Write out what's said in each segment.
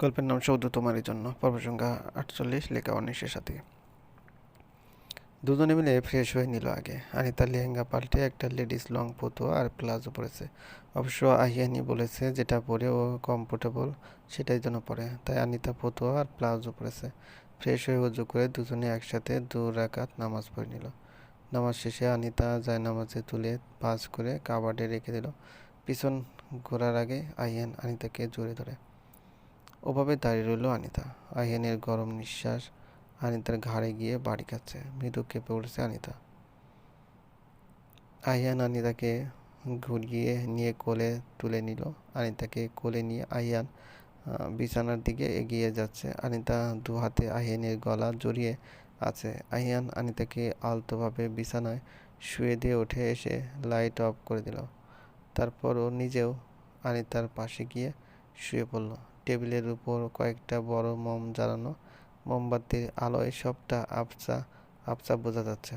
গল্পের নাম সৌদ তোমারই জন্য। পর্বসংখ্যা আটচল্লিশ, লেখা অনিশের সাথে। দুজনে মিলে ফ্রেশ হয়ে নিল আগে। আনিতা লেহেঙ্গা পাল্টে একটা লেডিস লং পোতো আর প্লাজো পরেছে। অবশ্য আহিয়ানি বলেছে যেটা পরে ও কমফোর্টেবল সেটাই জন্য পরে। তাই আনিতা পোতো আর প্লাজো পরেছে। ফ্রেশ হয়ে উজু করে দুজনে একসাথে দু রাকাত নামাজ পড়ে নিল। নামাজ শেষে আনিতা যায় নামাজে তুলে পাস করে কাবার্ডে রেখে দিল। পিছন ঘোরার আগে আহিয়ান আনিতাকে জড়িয়ে ধরে। ওভাবে দাঁড়িয়ে রইল আনিতা। আহিয়ানের গরম নিঃশ্বাস আনিতার ঘাড়ে গিয়ে বাড়ি খাচ্ছে মৃদু কেঁপে উঠেছে আনিতা। আহিয়ান আনিতাকে ঘুরিয়ে নিয়ে কোলে তুলে নিল। আনিতাকে কোলে নিয়ে আহিয়ান বিছানার দিকে এগিয়ে যাচ্ছে। আনিতা দু হাতে আহিয়ানের গলা জড়িয়ে আছে। আহিয়ান আনিতাকে আলতোভাবে বিছানায় শুয়ে দিয়ে উঠে এসে লাইট অফ করে দিল। তারপর ও নিজেও আনিতার পাশে গিয়ে শুয়ে পড়ল। টেবিলের উপর কয়েকটা বড় মোম জ্বালানো মোমবাতির আলোয় সবটা আবছা আবছা বোঝা যাচ্ছে।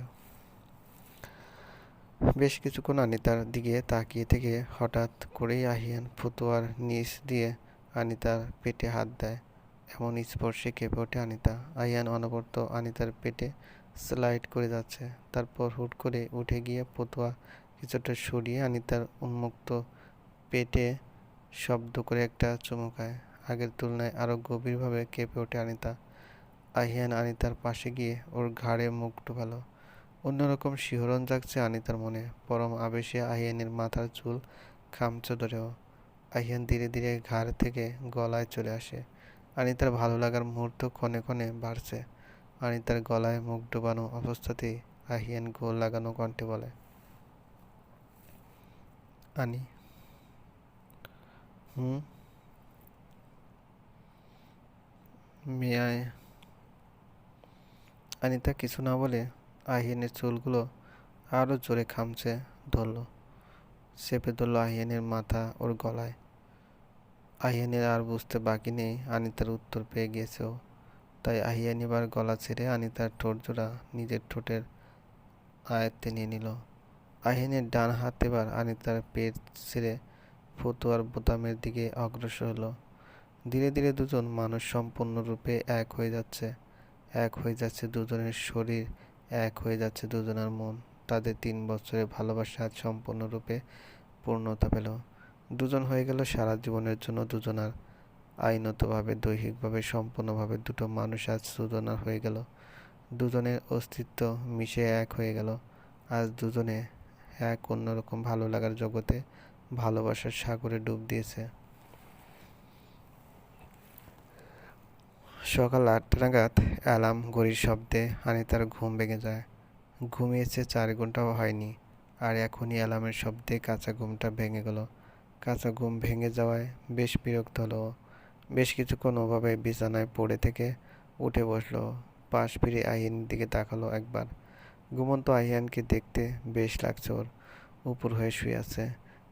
বেশ কিছুক্ষণ আনিতার দিকে তাকিয়ে থেকে হঠাৎ করেই আহিয়ান ফুতুয়ার নিচ দিয়ে আনিতার পেটে হাত দেয়। এমন স্পর্শে কেঁপে ওঠে আনিতা। আহিয়ান অনবরত আনিতার পেটে স্লাইড করে যাচ্ছে। তারপর হুট করে উঠে গিয়ে ফতুয়া কিছুটা সরিয়ে আনিতার উন্মুক্ত পেটে শব্দ করে একটা চুমু খায়। আগের তুলনায় আরও গভীরভাবে কেঁপে ওঠে আনিতা। আহিয়ান আনিতার পাশে গিয়ে ওর ঘাড়ে মুখ ঢোকালো। অন্যরকম শিহরণ জাগছে আনিতার মনে। পরম আবেশে আহিয়ানের মাথার চুল খামচে ধরেও। আহিয়ান ধীরে ধীরে ঘাড় থেকে গলায় চলে আসে। আনিতার ভালো লাগার মুহূর্ত ক্ষণে ক্ষণে বাড়ছে। আনিতার গলায় মুখ ডোবানো অবস্থাতেই আহিয়ান গোল লাগানো কণ্ঠে বলে, আনি। হুম? মেয়ায় আনিতা কিছু না বলে আহিয়ানের চুলগুলো আরও জোরে খামছে ধরল। চেপে ধরল আহিয়ানের মাথা ওর গলায়। আহিয়ানের আর বুঝতে বাকি নেই, আনিতার উত্তর পেয়ে গিয়েছে ও। তাই আহিয়ান এবার গলা ছেড়ে আনিতার ঠোঁট জোড়া নিজের ঠোঁটের আয়ত্তে নিয়ে নিল। আহিয়ানের ডান হাত এবার আনিতার পেট ছেড়ে ফতুয়ার বোতামের দিকে অগ্রসর হলো। ধীরে ধীরে দুজন মানুষ সম্পূর্ণরূপে এক হয়ে যাচ্ছে। এক হয়ে যাচ্ছে দুজনের শরীর, এক হয়ে যাচ্ছে দুজনের মন। তাদের তিন বছরের ভালোবাসা আজ সম্পূর্ণরূপে পূর্ণতা পেল। দুজন হয়ে গেল সারা জীবনের জন্য দুজনার। আইনতভাবে, দৈহিকভাবে, সম্পূর্ণভাবে দুটো মানুষ আজ দুজনার হয়ে গেল। দুজনের অস্তিত্ব মিশে এক হয়ে গেল। আজ দুজনে এক অন্যরকম ভালো লাগার জগতে ভালোবাসার সাগরে ডুব দিয়েছে। সকাল আটটা নাগাদ অ্যালার্ম ঘড়ির শব্দে আনিতার ঘুম ভেঙে যায়। ঘুমিয়েছে চার ঘন্টাও হয়নি, আর এখনই অ্যালার্মের শব্দে কাঁচা ঘুমটা ভেঙে গেল। কাঁচা ঘুম ভেঙে যাওয়ায় বেশ বিরক্ত হলো বেশ কিছুক্ষণ ওভাবে বিছানায় পড়ে থেকে উঠে বসল। পাশ ফিরে আহিয়ানের দিকে তাকালো একবার। ঘুমন্ত আহিয়ানকে দেখতে বেশ লাগছে ওর। উপর হয়ে শুয়ে আছে।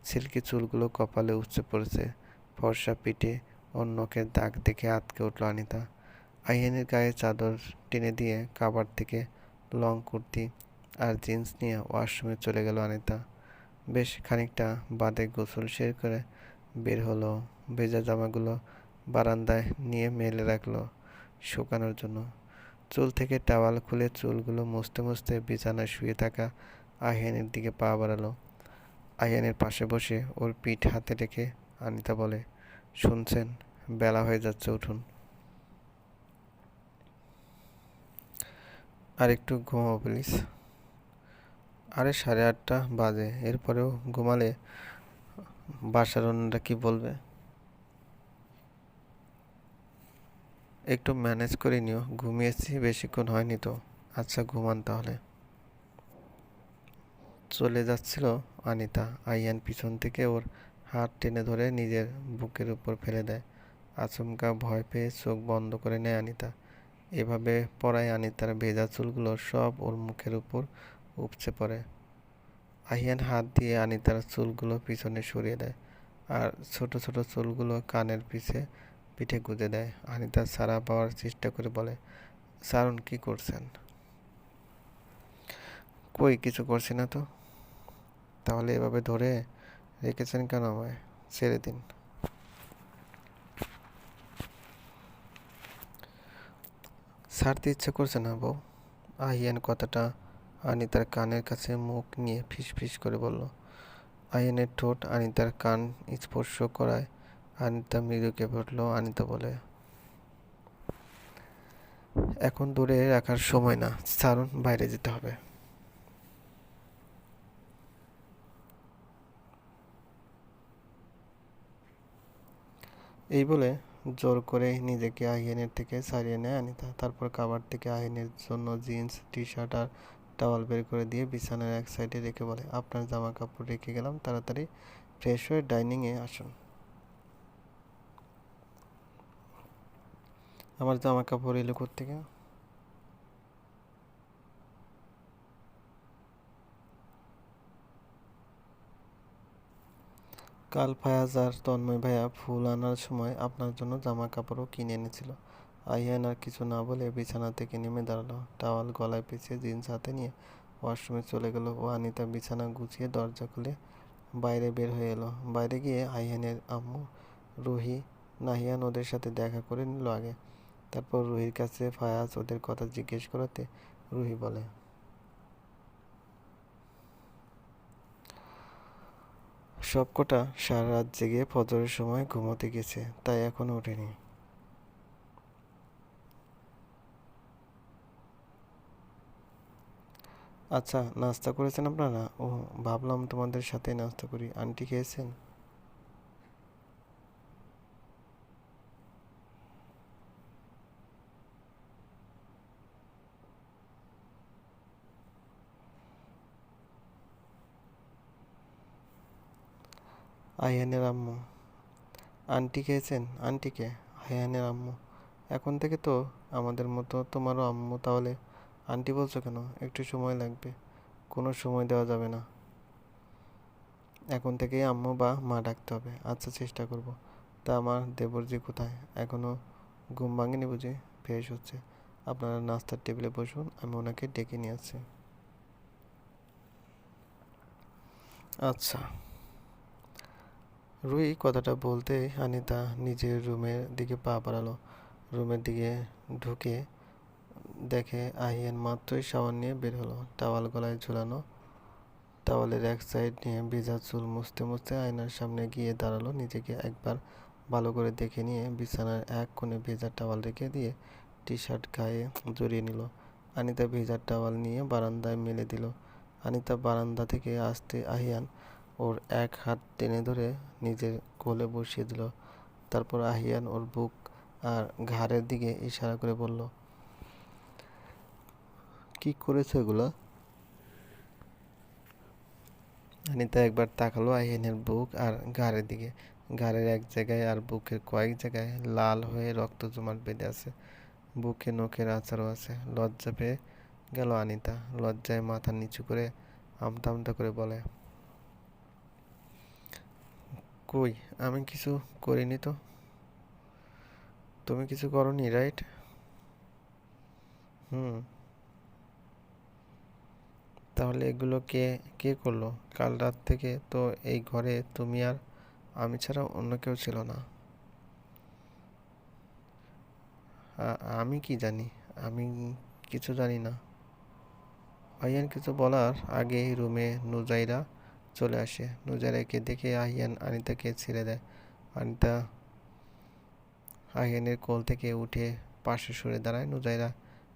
সিল্কি চুলগুলো কপালে উঠছে পড়েছে। ফর্সা পিঠে অন্যকে দাগ দেখে আটকে উঠল আনিতা। আহিয়ানের গায়ে চাদর টেনে দিয়ে কাবার থেকে লং কুর্তি আর জিন্স নিয়ে ওয়াশরুমে চলে গেল অনিতা। বেশ খানিকটা বাদে গোসল শের করে বের হলো, ভেজা জামাগুলো বারান্দায় নিয়ে মেলে রাখল শুকানোর জন্য। চুল থেকে টাওয়াল খুলে চুলগুলো মুছতে মুছতে বিছানায় শুয়ে থাকা আহিয়ানের দিকে পা বাড়ালো। আহিয়ানের পাশে বসে ওর পিঠ হাতে রেখে আনিতা বলে, শুনছেন, বেলা হয়ে যাচ্ছে উঠুন। আর একটু ঘুমাবো প্লিজ আরে সাড়ে আটটা বাজে, এরপরেও ঘুমালে বাসার অন্যরা কি বলবে? একটু ম্যানেজ করে নিও, ঘুমিয়েছি, বেশিক্ষণ হয়নি তো। আচ্ছা ঘুমান তাহলে। চলে যাচ্ছিল আনিতা আইয়ান পিছন থেকে ওর হাত টেনে ধরে নিজের বুকের উপর ফেলে দেয়। আচমকা ভয় পেয়ে চোখ বন্ধ করে নেয় আনিতা এভাবে পড়ায় আনিতার ভেজা চুলগুলো সব ওর মুখের উপর উপচে পড়ে। আহিয়ান হাত দিয়ে আনিতার চুলগুলো পিছনে সরিয়ে দেয় আর ছোট ছোট চুলগুলো কানের পিছে পিঠে গুঁজে দেয়। আনিতা সারা পাওয়ার চেষ্টা করে বলে, সারুন, কি করছেন? কই, কিছু করছি না তো। তাহলে এভাবে ধরে রেখেছেন কেন আমায়? ছেড়ে দিন। ছাড়তে ইচ্ছে করছে না বউ। আহিয়ান কথাটা আনিতার কানের কাছে মুখ নিয়ে ফিসফিস করে বলল, আহিয়ানের ঠোঁট আনিতার কান স্পর্শ করায় আনিতা মৃদু কেঁপে উঠল আনিতা বলে, এখন দূরে রাখার সময় না, ছাড়ুন, বাইরে যেতে হবে। এই বলে জোর করে নিজেকে আহিনের থেকে সারিয়ে নেয় আনিতা তারপর কাবার থেকে আহিনের জন্য জিন্স টি শার্ট আর টাওয়াল বের করে দিয়ে বিছানার এক সাইডে রেখে বলে, আপনার জামা কাপড় রেখে গেলাম, তাড়াতাড়ি ফ্রেশ হয়ে ডাইনিংয়ে আসুন। আমার জামা কাপড় এলো থেকে কাল ফায়াজ আর তন্ময় ভাইয়া ফুল আনার সময় আপনার জন্য জামা কাপড়ও কিনে এনেছিল। আইয়ান আর কিছু না বলে বিছানা থেকে নেমে দাঁড়াল। টাওয়াল গলায় পিছিয়ে জিন্স হাতে নিয়ে ওয়াশরুমে চলে গেল ও আনিতা বিছানা গুছিয়ে দরজা খুলে বাইরে বের হয়ে এলো। বাইরে গিয়ে আইয়ানের আম্মু, রুহি, নাহিয়ান ওদের সাথে দেখা করে নিল আগে। তারপর রুহির কাছে ফায়াজ ওদের কথা জিজ্ঞেস করাতে রুহি বলে সবকটা সারা রাত জেগে ফজরের সময় ঘুমোতে গেছে, তাই এখনও ওঠেনি। আচ্ছা নাস্তা করেছেন আপনারা? ও ভাবলাম তোমাদের সাথে নাস্তা করি। আন্টি খেয়েছেন? আইয়ানের আম্মু। আন্টি খেয়েছেন? আন্টিকে? আইয়ানের আম্মু। এখন থেকে তো আমাদের মতো তোমারও আম্মু, তাহলে আন্টি বলছো কেন? একটু সময় লাগবে। কোনো সময় দেওয়া যাবে না। এখন থেকেই আম্মু বা মা ডাকতে হবে। আচ্ছা চেষ্টা করব। তা আমার দেবরজি কোথায়? এখনও ঘুম ভাঙেনি বুঝি? ফ্রেশ হচ্ছে। আপনারা নাস্তার টেবিলে বসুন, আমি ওনাকে ডেকে নিয়ে আসছি। আচ্ছা। রুই কথাটা বলতে আনিতা নিজের রুমের দিকে পা বাড়ালো। রুমের দিকে ঢুকে দেখে আহিয়ান মাত্রই সাবান নিয়ে বের হলো। টাওয়াল গলায় ঝুলানো টাওয়ালের এক সাইড নিয়ে ভেজা চুল মুছতে মুছতে আয়নার সামনে গিয়ে দাঁড়াল। নিজেকে একবার ভালো করে দেখে নিয়ে বিছানার এক কোণে ভেজা টাওয়াল রেখে দিয়ে টি শার্ট গায়ে জড়িয়ে নিল। আনিতা ভেজা টাওয়াল নিয়ে বারান্দায় মেলে দিল। আনিতা বারান্দা থেকে আসতে আহিয়ান ওর এক হাত টেনে ধরে নিজের কোলে বসিয়ে দিল। তারপর আহিয়ান ওর বুক আর ঘাড়ের দিকে ইশারা করে বলল, কি করেছে এগুলো? আনিতা একবার তাকালো আহিয়ানের বুক আর ঘাড়ের দিকে। ঘাড়ের এক জায়গায় আর বুকের কয়েক জায়গায় লাল হয়ে রক্ত জমাট বেঁধে আছে। বুকে নখের আচারও আছে। লজ্জা পেয়ে গেল আনিতা লজ্জায় মাথা নিচু করে আমতা আমতা করে বলে কই? আমি কিছু করিনি তো। তুমি কিছু করনি রাইট হুম। তাহলে এগুলো কে কে করল? কাল রাত থেকে তো এই ঘরে তুমি আর আমি ছাড়া অন্য কেউ ছিল না। আমি কি জানি? আমি কিছু জানি না। আইয়ান কিছু বলার আগে রুমে নুজাইরা চলে আসে। নুজাইরাকে দেখে আহিয়ান আনিতাকে ছেড়ে দেয়। আনিতা আহিয়ানের কোল থেকে উঠে পাশে সরে দাঁড়ায়। নুজাইরা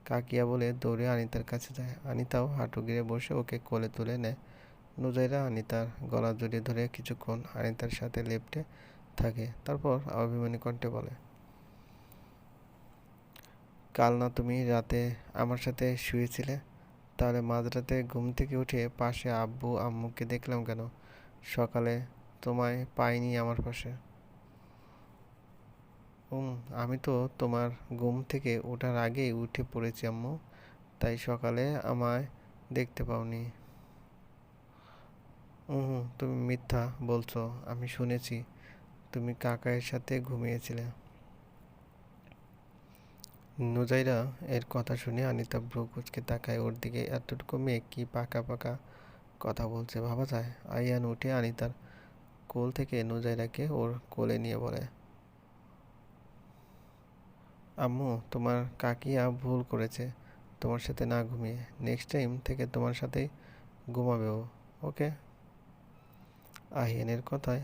কাকিয়া বলে দৌড়ে আনিতার কাছে যায়। আনিতাও হাঁটু গিরে বসে ওকে কোলে তুলে নেয়। নুজাইরা আনিতার গলা জড়িয়ে ধরে কিছুক্ষণ আনিতার সাথে লেপটে থাকে। তারপর অভিমানী কণ্ঠে বলে, কাল না তুমি রাতে আমার সাথে শুয়েছিলে? তাহলে মাঝরাতে ঘুম থেকে উঠে পাশে আব্বু আম্মুকে দেখলাম কেন? সকালে তোমায় পাইনি আমার পাশে। হুম আমি তো তোমার ঘুম থেকে ওঠার আগেই উঠে পড়েছি আম্মু, তাই সকালে আমায় দেখতে পাওনি। হুম, তুমি মিথ্যা বলছো, আমি শুনেছি। তুমি কাকায়ের সাথে ঘুমিয়েছিলে। নুজাইরা এর কথা শুনে আনিতা ব্রু কুচকে তাকায় ওর দিকে। এতটুকু মেয়ে কি পাকা পাকা কথা বলছে ভাবা যায়? আইয়ান উঠে আনিতার কোল থেকে নুজাইরাকে ওর কোলে নিয়ে বলে, আম্মু, তোমার কাকিয়া ভুল করেছে। তোমার সাথে না ঘুমিয়ে। নেক্সট টাইম থেকে তোমার সাথেই ঘুমাবে ও, ওকে? আহিয়ানের কথায়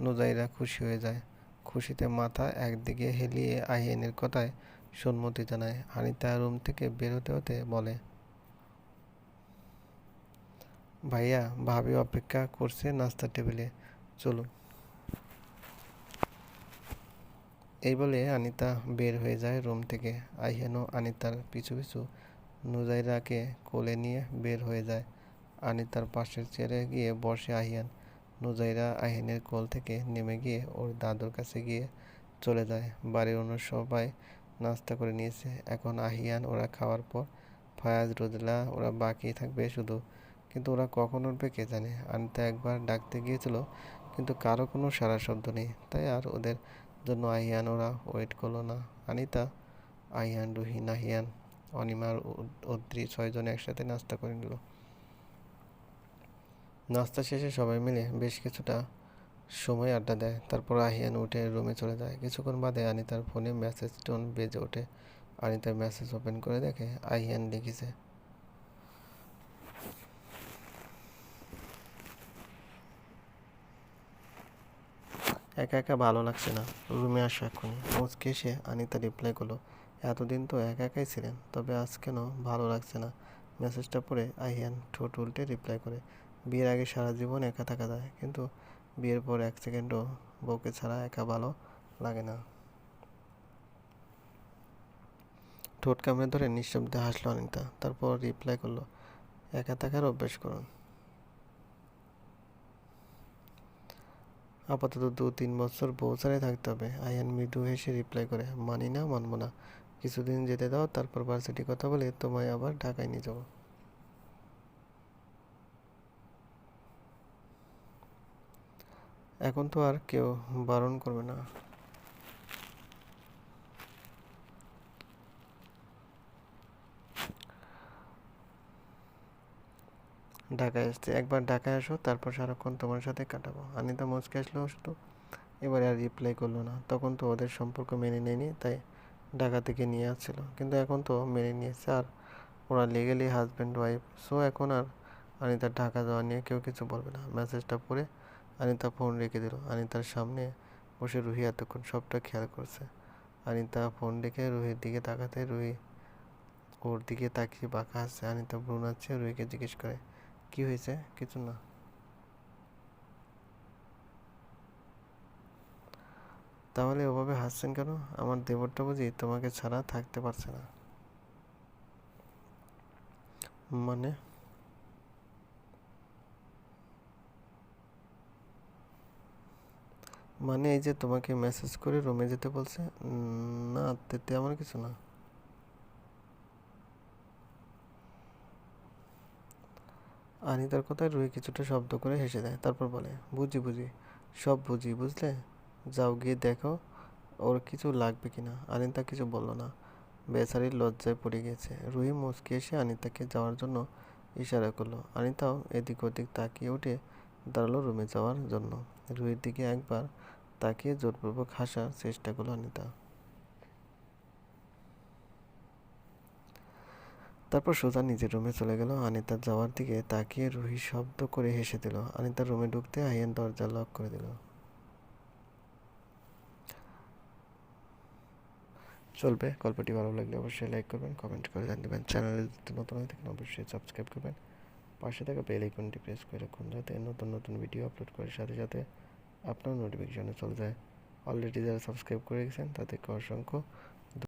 নুজাইরা খুশি হয়ে যায়। খুশিতে মাথা একদিকে হেলিয়ে আহিয়ানের কথায় সম্মতি জানায়। আনিতা রুম থেকে বের হতে বলে, ভাইয়া, ভাবি অপেক্ষা করছে নাস্তার টেবিলে, চলুন। এই বলে আনিতা বের হয়ে যায় রুম থেকে। আহিয়ানও আনিতার পিছু পিছু নুজাইরাকে কোলে নিয়ে বের হয়ে যায়। আনিতার পাশের চেয়ারে গিয়ে বসে আহিয়ান নুজাইরা আহিয়ানের কোল থেকে নেমে গিয়ে ওর দাদুর কাছে গিয়ে চলে যায়। বাড়ির অন্য সবাই নাস্তা করে নিয়েছে। এখন আহিয়ান, ওরা খাওয়ার পর ফায়াজ, রোজলা, ওরা বাকি থাকবে শুধু। কিন্তু ওরা কখন উঠবে কে জানে? আনিতা একবার ডাকতে গিয়েছিল, কিন্তু কারও কোনো সারা শব্দ নেই। তাই আর ওদের জন্য আহিয়ান, ওরা ওয়েট করল না। আনিতা, আহিয়ান, রুহি, নাহিয়ান অনিমার অদ্রি ছয়জন একসাথে নাস্তা করে নিল। নাস্তা শেষে সবাই মিলে বেশ কিছুটা সময় আড্ডা দেয়। তারপর আহিয়ান উঠে রুমে চলে যায়। কিছুক্ষণ বাদে আনিতার ফোনে মেসেজ টোন বেজে ওঠে। আনিতার মেসেজ ওপেন করে দেখে আহিয়ান লিখেছে, একা একা ভালো লাগছে না। রুমে আসো এখনই মুচকে এসে আনিতা রিপ্লাই করল, এতদিন তো একা একাই ছিলেন, তবে আজ কেন ভালো লাগছে না? মেসেজটা পড়ে আহিয়ান ঠোঁট উল্টে রিপ্লাই করে, বিয়ের আগে সারা জীবন একা থাকা যায়, কিন্তু বিয়ের পর এক সেকেন্ডও বউকে ছাড়া একা ভালো লাগে না। ঠোঁট কামড়ে ধরে নিঃশব্দে হাসলো অনিতা, তারপর রিপ্লাই করল, একা থাকার অভ্যেস করুন। আপাতত দু তিন বছর বউ ছাড়াই থাকতে হবে। আয়ান মৃদু হেসে রিপ্লাই করে মানি না মানবো না। কিছুদিন যেতে দাও, তারপর ভার্সিটি কথা বলে তোমায় আবার ঢাকায় নিয়ে যাব। এখন তো আর কেউ বারণ করবে না। ঢাকায় আসতে, একবার ঢাকায় আসো, তারপর সারাক্ষণ তোমার সাথে কাটাবো। আনিতা মুচকে আসলো শুধু, এবারে আর রিপ্লাই করল না। তখন তো ওদের সম্পর্ক মেনে নেয়নি, তাই ঢাকা থেকে নিয়ে আসছিল। কিন্তু এখন তো মেনে নিয়েছে, আর ওরা লিগেলি হাজব্যান্ড ওয়াইফ সো এখন আর আনিতার ঢাকা যাওয়া নিয়ে কেউ কিছু বলবে না। মেসেজটা পড়ে আনিতা ফোন রেখে দিল। আনিতার সামনে বসে রুহি এতক্ষণ সবটা খেয়াল করছে। আনিতা ফোন রেখে রুহির দিকে তাকাতে রুহি ওর দিকে তাকিয়ে বাঁকা হাসছে আনিতা ব্রুন আছে রুহিকে জিজ্ঞেস করে, কি হয়েছে? কিছু না? তাহলে ওভাবে হাসছেন কেন? আমার দেবরটা বুঝি তোমাকে ছাড়া থাকতে পারছে না। মানে? মানে এই যে তোমাকে মেসেজ করে রুমে যেতে বলছে না তেমন কিছু না। আনিতার কথায় রুহি কিছুটা শব্দ করে হেসে দেয়, তারপর বলে, বুঝি বুঝি, সব বুঝি, বুঝলে? যাও গিয়ে দেখো, ওর কিছু লাগবে কি না আনিতা কিছু বলল না। বেচারির লজ্জায় পড়ে গিয়েছে রুহি মুচকে এসে আনিতাকে যাওয়ার জন্য ইশারা করল। আনিতাও এদিক ওদিক তাকিয়ে উঠে দাঁড়াল রুমে যাওয়ার জন্য। রুহির দিকে একবার তাকিয়ে জোরপূর্বক হাসার চেষ্টা করল অনিতা তারপর সোজা নিজের রুমে চলে গেল। আনিতার যাওয়ার দিকে তাকিয়ে রুহি শব্দ করে হেসে দিল। আনিতার রুমে ঢুকতে আইয়ান দরজা লক করে দিল। চলবে, গল্পটি ভালো লাগলে অবশ্যই লাইক করবেন, কমেন্ট করে জানিয়ে চ্যানেলে যদি নতুন হয়ে থাকেন, অবশ্যই সাবস্ক্রাইব করবেন। পাশে থাকা বেল আইকনটি প্রেস করে রাখুন, যাতে নতুন নতুন ভিডিও আপলোড করার সাথে সাথে আপনার নোটিফিকেশনে চলে যায়। অলরেডি যারা সাবস্ক্রাইব করে গেছেন তাদেরকে অসংখ্য